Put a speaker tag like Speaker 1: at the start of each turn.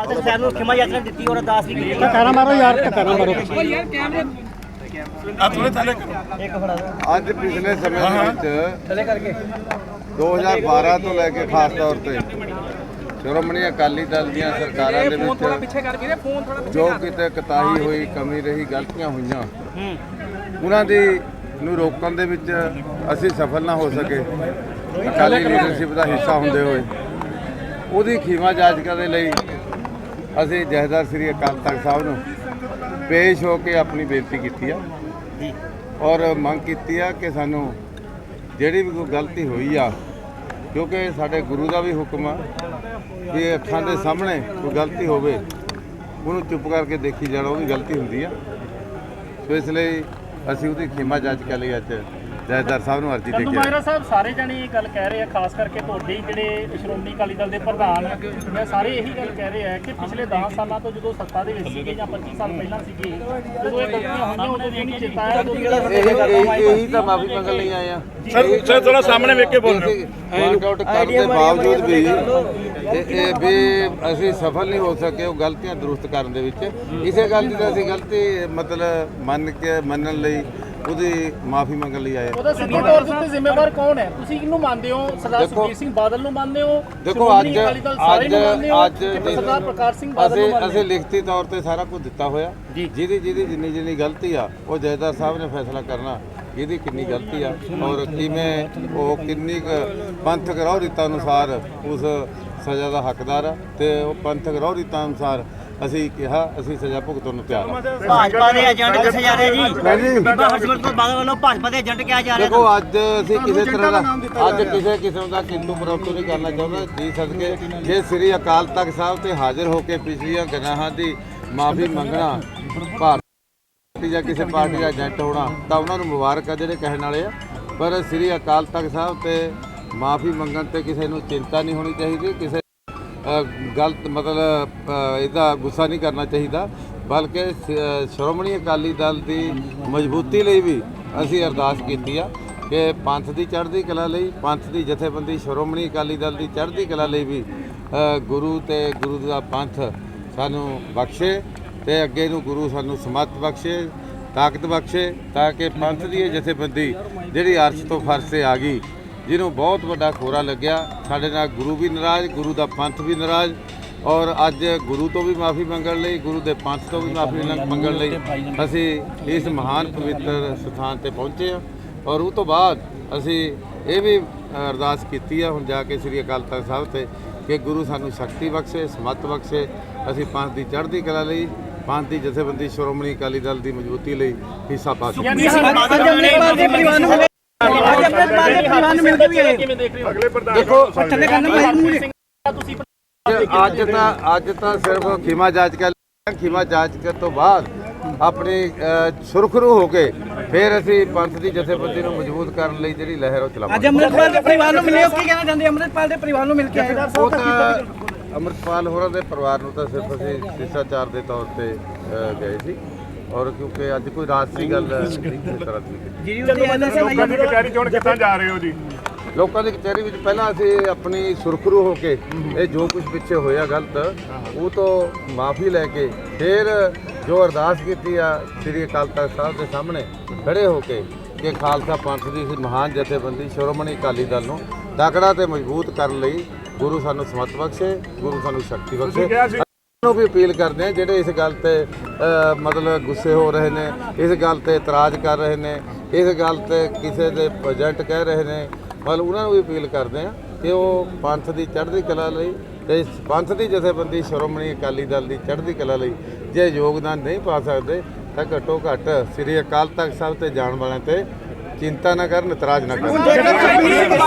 Speaker 1: ਆਦਰ ਸਾਹਿਬ ਨੂੰ ਖਿਮਾ ਯਾਤਰਾ ਦਿੱਤੀ ਔਰ ਅਰਦਾਸ ਵੀ ਕੀਤੀ
Speaker 2: ਟਕਾਰਾ ਮਾਰੋ ਯਾਰ ਟਕਾਰਾ ਮਾਰੋ।
Speaker 1: ਇੱਕ ਫੜਾ ਦਿਓ।
Speaker 3: ਅੱਜ ਪਿਛਲੇ ਸਮੇਂ ਦੇ ਵਿੱਚ 2012 ਤੋਂ ਲੈ ਕੇ ਖਾਸ ਤੌਰ ਤੇ ਸ਼੍ਰੋਮਣੀ ਅਕਾਲੀ ਦਲ ਦੀਆਂ ਸਰਕਾਰਾਂ ਦੇ ਵਿੱਚ ਜੋ ਕਿਤੇ ਕਤਾਹੀ ਹੋਈ ਕਮੀ ਰਹੀ ਗਲਤੀਆਂ ਹੋਈਆਂ ਉਹਨਾਂ ਦੀ ਨੂੰ ਰੋਕਣ ਦੇ ਵਿੱਚ ਅਸੀਂ ਸਫਲ ਨਾ ਹੋ ਸਕੇ। ਅਕਾਲੀ ਲੀਡਰਸ਼ਿਪ ਦਾ ਹਿੱਸਾ ਹੁੰਦੇ ਹੋਏ। ਉਹਦੀ ਖੀਮਾ ਜਾਂਚ ਕਰਨ ਦੇ ਲਈ ਅਸੀਂ ਜਹਦਾਰ ਸ੍ਰੀ ਅਕਾਲ ਤਖਤ ਸਾਹਿਬ ਨੂੰ ਪੇਸ਼ ਹੋ ਕੇ ਆਪਣੀ ਬੇਨਤੀ ਕੀਤੀ ਆ ਔਰ ਮੰਗ ਕੀਤੀ ਆ ਕਿ ਸਾਨੂੰ ਜਿਹੜੀ ਵੀ ਕੋਈ ਗਲਤੀ ਹੋਈ ਆ ਕਿਉਂਕਿ ਸਾਡੇ ਗੁਰੂ ਦਾ ਵੀ ਹੁਕਮ ਆ ਕਿ ਅੱਖਾਂ ਦੇ ਸਾਹਮਣੇ ਕੋਈ ਗਲਤੀ ਹੋਵੇ ਉਹਨੂੰ ਚੁੱਪ ਕਰਕੇ ਦੇਖੀ ਜਾਣਾ ਉਹ ਵੀ ਗਲਤੀ ਹੁੰਦੀ ਆ। ਸੋ ਇਸ ਲਈ ਅਸੀਂ ਉਹਦੀ ਖਿਮਾ ਜਾਂਚ ਕਰ ਲਈ ਅੱਜ। ਜੈਦਾਰ ਸਾਹਿਬ ਨੂੰ ਅਰਜ਼ੀ ਦੇ ਕੇ
Speaker 2: ਮਾਇਰਾ ਸਾਹਿਬ ਸਾਰੇ ਜਣੇ ਇਹ ਗੱਲ ਕਹਿ ਰਹੇ ਆ ਖਾਸ ਕਰਕੇ ਤੁਹਾਡੇ ਜਿਹੜੇ ਸ਼੍ਰੋਮਣੀ ਅਕਾਲੀ ਦਲ ਦੇ ਪ੍ਰਧਾਨ ਆ ਸਾਰੇ ਇਹੀ ਗੱਲ ਕਹਿ ਰਹੇ ਆ ਕਿ ਪਿਛਲੇ 10 ਸਾਲਾਂ ਤੋਂ ਜਦੋਂ ਸੱਤਾ ਦੇ ਵਿੱਚ ਸੀਗੇ ਜਾਂ 25 ਸਾਲ ਪਹਿਲਾਂ ਸੀਗੇ ਜਦੋਂ ਇਹ ਗਲਤੀਆਂ ਹੋਈਆਂ ਉਦੋਂ ਵੀ ਨਹੀਂ ਚੇਤਾ ਆਇਆ ਉਦੋਂ ਜਿਹੜਾ
Speaker 3: ਇਹ ਇਹ- ਤਾਂ ਮਾਫੀ ਮੰਗਣ ਲਈ ਆਏ ਆ।
Speaker 4: ਸਰ ਸਰ ਥੋੜਾ ਸਾਹਮਣੇ ਵੇਖ ਕੇ ਬੋਲਣਾ
Speaker 3: ਪੁਆਇੰਟ ਆਊਟ ਕਰਨ ਦੇ ਬਾਵਜੂਦ ਵੀ ਇਹ ਇਹ ਵੀ ਅਸੀਂ ਸਫਲ ਨਹੀਂ ਹੋ ਸਕੇ ਉਹ ਗਲਤੀਆਂ ਦਰੁਸਤ ਕਰਨ ਦੇ ਵਿੱਚ। ਇਸੇ ਗੱਲ ਦੀ ਤਾਂ ਅਸੀਂ ਗਲਤੀ ਮਤਲਬ ਮੰਨ ਕੇ ਮੰਨਣ ਲਈ ਉਹਦੀ ਮਾਫੀ ਮੰਗਣ ਲਈ ਆਏ।
Speaker 2: ਉਹਦਾ ਸਿੱਧੇ ਤੌਰ ਉੱਤੇ ਜ਼ਿੰਮੇਵਾਰ ਕੌਣ ਹੈ? ਤੁਸੀਂ ਕਿਹਨੂੰ ਮੰਨਦੇ ਹੋ? ਸਰਦਾਰ
Speaker 3: ਦੇਖੋ-
Speaker 2: ਸੁਖਬੀਰ ਸਿੰਘ ਬਾਦਲ ਨੂੰ ਮੰਨਦੇ ਹੋ?
Speaker 3: ਦੇਖੋ
Speaker 2: ਸ਼੍ਰੋਮਣੀ
Speaker 3: ਅੱਜ
Speaker 2: ਅਕਾਲੀ ਦਲ ਸਾਰੇ
Speaker 3: ਅੱਜ
Speaker 2: ਨੂੰ ਮੰਨਦੇ ਹੋ?
Speaker 3: ਅੱਜ
Speaker 2: ਕਿ
Speaker 3: ਦੀ-
Speaker 2: ਸਰਦਾਰ ਪ੍ਰਕਾਸ਼ ਸਿੰਘ ਬਾਦਲ ਨੂੰ
Speaker 3: ਅਸੀਂ
Speaker 2: ਮੰਨਦੇ
Speaker 3: ਅਸੀਂ
Speaker 2: ਹੋ?
Speaker 3: ਲਿਖਤੀ ਤੌਰ ਤੇ ਸਾਰਾ ਕੁਝ ਦਿੱਤਾ ਹੋਇਆ। ਜਿਹਦੀ ਜਿਹਦੀ ਜਿੰਨੀ ਜਿੰਨੀ ਗਲਤੀ ਆ ਉਹ ਜੈਦਾਰ ਸਾਹਿਬ ਨੇ ਫੈਸਲਾ ਕਰਨਾ। ਇਹਦੀ ਕਿੰਨੀ ਗਲਤੀ ਆ ਔਰ ਕਿਵੇਂ ਉਹ ਕਿੰਨੀ ਕੁ ਪੰਥਕ ਰਹੁ ਰੀਤਾਂ ਅਨੁਸਾਰ ਉਸ ਸਜ਼ਾ ਦਾ ਹੱਕਦਾਰ ਆ ਤੇ ਉਹ ਪੰਥਕ ਰਹੁ ਰੀਤਾਂ ਅਨੁਸਾਰ ਅਸੀਂ ਕਿਹਾ ਅਸੀਂ ਸਜ਼ਾ ਭੁਗਤਣ ਨੂੰ ਤਿਆਰ ਹਾਂ।
Speaker 1: ਭਾਜਪਾ ਦੇ ਏਜੰਟ ਦੱਸੇ ਜਾ ਰਹੇ ਜੀ?
Speaker 3: ਹਾਂਜੀ।
Speaker 1: ਬੀਬਾ ਹਰਸਿਮਰਤ ਕੌਰ ਬਾਦਲ ਵੱਲੋਂ ਭਾਜਪਾ ਦੇ ਏਜੰਟ ਕਿਹਾ ਜਾ ਰਿਹਾ
Speaker 3: ਦੇਖੋ ਅੱਜ ਅਸੀਂ ਕਿਸੇ ਤਰ੍ਹਾਂ ਦਾ ਅੱਜ ਕਿਸੇ ਕਿਸਮ ਦਾ ਕਿੰਤੂ ਪਰੰਤੂ ਨਹੀਂ ਕਰਨਾ ਚਾਹੁੰਦਾ। ਜੀ ਸਦਕੇ ਜੇ ਸ੍ਰੀ ਅਕਾਲ ਤਖਤ ਸਾਹਿਬ ਤੇ ਹਾਜ਼ਰ ਹੋ ਕੇ ਪਿਛਲੀਆਂ ਗੁਨਾਹਾਂ ਦੀ ਮਾਫੀ ਮੰਗਣਾ ਭਾਰਤੀ ਜਾਂ ਕਿਸੇ ਪਾਰਟੀ ਦਾ ਏਜੰਟ ਹੋਣਾ ਤਾਂ ਉਹਨਾਂ ਨੂੰ ਮੁਬਾਰਕ ਆ ਜਿਹੜੇ ਕਹਿਣ ਵਾਲੇ ਆ। ਪਰ ਸ੍ਰੀ ਅਕਾਲ ਤਖਤ ਸਾਹਿਬ ਤੇ ਮਾਫੀ ਮੰਗਣ ਤੇ ਕਿਸੇ ਨੂੰ ਚਿੰਤਾ ਨਹੀਂ ਹੋਣੀ ਚਾਹੀਦੀ। ਕਿਸੇ ਗਲਤ ਮਤਲਬ ਇਹਦਾ ਗੁੱਸਾ ਨਹੀਂ ਕਰਨਾ ਚਾਹੀਦਾ, ਬਲਕਿ ਸ- ਸ਼੍ਰੋਮਣੀ ਅਕਾਲੀ ਦਲ ਦੀ ਮਜ਼ਬੂਤੀ ਲਈ ਵੀ ਅਸੀਂ ਅਰਦਾਸ ਕੀਤੀ ਆ ਕਿ ਪੰਥ ਦੀ ਚੜ੍ਹਦੀ ਕਲਾ ਲਈ, ਪੰਥ ਦੀ ਜਥੇਬੰਦੀ ਸ਼੍ਰੋਮਣੀ ਅਕਾਲੀ ਦਲ ਦੀ ਚੜ੍ਹਦੀ ਕਲਾ ਲਈ ਵੀ ਗੁਰੂ ਤੇ ਗੁਰੂ ਦਾ ਪੰਥ ਸਾਨੂੰ ਬਖਸ਼ੇ ਤੇ ਅੱਗੇ ਨੂੰ ਗੁਰੂ ਸਾਨੂੰ ਸਮਤ ਬਖਸ਼ੇ, ਤਾਕਤ ਬਖਸ਼ੇ, ਤਾਂ ਕਿ ਪੰਥ ਦੀ ਇਹ ਜਥੇਬੰਦੀ ਜਿਹੜੀ ਅਰਸ਼ ਤੋਂ ਫਰਸ਼ ਤੇ ਆ ਗਈ ਜਿਹਨੂੰ ਬਹੁਤ ਵੱਡਾ ਖੋਰਾ ਲੱਗਿਆ। ਸਾਡੇ ਨਾਲ ਗੁਰੂ ਵੀ ਨਾਰਾਜ਼ ਗੁਰੂ ਦਾ ਪੰਥ ਵੀ ਨਾਰਾਜ਼ ਔਰ ਅੱਜ ਗੁਰੂ ਤੋਂ ਵੀ ਮਾਫੀ ਮੰਗਣ ਲਈ ਗੁਰੂ ਦੇ ਪੰਥ ਤੋਂ ਵੀ ਮਾਫੀ ਮੰਗਣ ਲਈ ਅਸੀਂ ਇਸ ਮਹਾਨ ਪਵਿੱਤਰ ਸਥਾਨ ਤੇ ਪਹੁੰਚੇ ਹਾਂ ਔਰ ਉਹ ਤੋਂ ਬਾਅਦ ਅਸੀਂ ਇਹ ਵੀ ਅਰਦਾਸ ਕੀਤੀ ਆ ਹੁਣ ਜਾ ਕੇ ਸ੍ਰੀ ਅਕਾਲ ਤਖਤ ਸਾਹਿਬ ਤੇ ਕਿ ਗੁਰੂ ਸਾਨੂੰ ਸ਼ਕਤੀ ਬਖਸ਼ੇ ਸਮਤ ਬਖਸ਼ੇ। ਅਸੀਂ ਪੰਥ ਦੀ ਚੜ੍ਹਦੀ ਕਲਾ ਲਈ ਪੰਥ ਦੀ ਜਥੇਬੰਦੀ ਸ਼੍ਰੋਮਣੀ ਅਕਾਲੀ ਦਲ ਦੀ ਮਜ਼ਬੂਤੀ ਲਈ ਹਿੱਸਾ ਪਾ ਸਕੀਏ
Speaker 2: ਅੱਜ ਅੰਮ੍ਰਿਤਪਾਲ ਦੇ ਪਰਿਵਾਰ ਨੂੰ ਮਿਲਦੇ ਵੀ ਕਿਵੇਂ ਦੇਖ ਰਹੇ ਹੋ?
Speaker 4: ਅਗਲੇ ਪ੍ਰਧਾਨ
Speaker 3: ਦੇਖੋ
Speaker 2: ਤੁਸੀਂ
Speaker 3: ਅੱਜ ਤਾਂ ਅੱਜ ਤਾਂ ਸਿਰਫ ਖੀਮਾ ਜਾਂਚ ਕਰ ਲਿਆ। ਖੀਮਾ ਜਾਂਚ ਕਰਨ ਤੋਂ ਬਾਅਦ ਆਪਣੀ ਸੁਰਖਰੂ ਹੋ ਕੇ ਫਿਰ ਅਸੀਂ ਪੰਥ ਦੀ ਜਥੇਬੰਦੀ ਨੂੰ ਮਜ਼ਬੂਤ ਕਰਨ ਲਈ ਜਿਹੜੀ ਲਹਿਰ ਉਹ ਚਲਾਵਾਂਗੇ।
Speaker 5: ਅੰਮ੍ਰਿਤਪਾਲ ਦੇ ਪਰਿਵਾਰ ਨੂੰ ਮਿਲਿਓ ਕੀ ਕਹਿਣਾ ਚਾਹੁੰਦੇ ਅੰਮ੍ਰਿਤਪਾਲ ਦੇ ਪਰਿਵਾਰ ਨੂੰ ਮਿਲ ਕੇ ਆਏ
Speaker 3: ਉਹ ਤਾਂ ਅਮਰਪਾਲ ਹੋਰਾਂ ਦੇ ਪਰਿਵਾਰ ਨੂੰ ਤਾਂ ਸਿਰਫ ਅਸੀਂ ਸ਼ਿਸ਼ਟਾਚਾਰ ਦੇ ਤੌਰ ਤੇ ਗਏ ਸੀ। ਔਰ ਕਿਉਂਕਿ ਅੱਜ ਕੋਈ ਰਾਜਸੀ ਗੱਲ ਨਹੀਂ ਕਿਸੇ ਤਰ੍ਹਾਂ ਦੀ
Speaker 4: ਲੋਕਾਂ ਦੀ ਕਚਹਿਰੀ ਚੋਣ ਕਿੱਦਾਂ ਜਾ ਰਹੇ ਹੋ ਜੀ?
Speaker 3: ਲੋਕਾਂ ਦੀ ਕਚਹਿਰੀ ਵਿੱਚ ਪਹਿਲਾਂ ਅਸੀਂ ਆਪਣੀ ਸੁਰਖਰੂ ਹੋ ਕੇ ਇਹ ਜੋ ਕੁਝ ਪਿੱਛੇ ਹੋਇਆ ਗਲਤ ਉਹ ਤੋਂ ਮਾਫੀ ਲੈ ਕੇ ਫਿਰ ਜੋ ਅਰਦਾਸ ਕੀਤੀ ਆ ਸ੍ਰੀ ਅਕਾਲ ਤਖਤ ਸਾਹਿਬ ਦੇ ਸਾਹਮਣੇ ਖੜੇ ਹੋ ਕੇ ਕਿ ਖਾਲਸਾ ਪੰਥ ਦੀ ਇਸ ਮਹਾਨ ਜਥੇਬੰਦੀ ਸ਼੍ਰੋਮਣੀ ਅਕਾਲੀ ਦਲ ਨੂੰ ਤਕੜਾ ਤੇ ਮਜ਼ਬੂਤ ਕਰਨ ਲਈ ਗੁਰੂ ਸਾਨੂੰ ਸਮਤ ਬਖਸ਼ੇ ਗੁਰੂ ਸਾਨੂੰ ਸ਼ਕਤੀ ਬਖਸ਼ੇ। ਨੂੰ ਵੀ ਅਪੀਲ ਕਰਦੇ ਆ? ਜਿਹੜੇ ਇਸ ਗੱਲ ਤੇ ਮਤਲਬ ਗੁੱਸੇ ਹੋ ਰਹੇ ਨੇ, ਇਸ ਗੱਲ ਤੇ ਇਤਰਾਜ਼ ਕਰ ਰਹੇ ਨੇ, ਇਸ ਗੱਲ ਤੇ ਕਿਸੇ ਦੇ ਏਜੰਟ ਕਹਿ ਰਹੇ ਨੇ, ਮਤਲਬ ਉਹਨਾਂ ਨੂੰ ਵੀ ਅਪੀਲ ਕਰਦੇ ਆ ਕਿ ਉਹ ਪੰਥ ਦੀ ਚੜ੍ਹਦੀ ਕਲਾ ਲਈ ਤੇ ਪੰਥ ਦੀ ਜਥੇਬੰਦੀ ਸ਼੍ਰੋਮਣੀ ਅਕਾਲੀ ਦਲ ਦੀ ਚੜ੍ਹਦੀ ਕਲਾ ਲਈ ਜੇ ਯੋਗਦਾਨ ਨਹੀਂ ਪਾ ਸਕਦੇ, ਤਾਂ ਘੱਟੋ ਘੱਟ ਸ੍ਰੀ ਅਕਾਲ ਤਖਤ ਸਾਹਿਬ ਤੇ ਜਾਣ ਵਾਲਿਆਂ ਤੇ ਚਿੰਤਾ ਨਾ ਕਰਨ, ਇਤਰਾਜ਼ ਨਾ ਕਰਨ।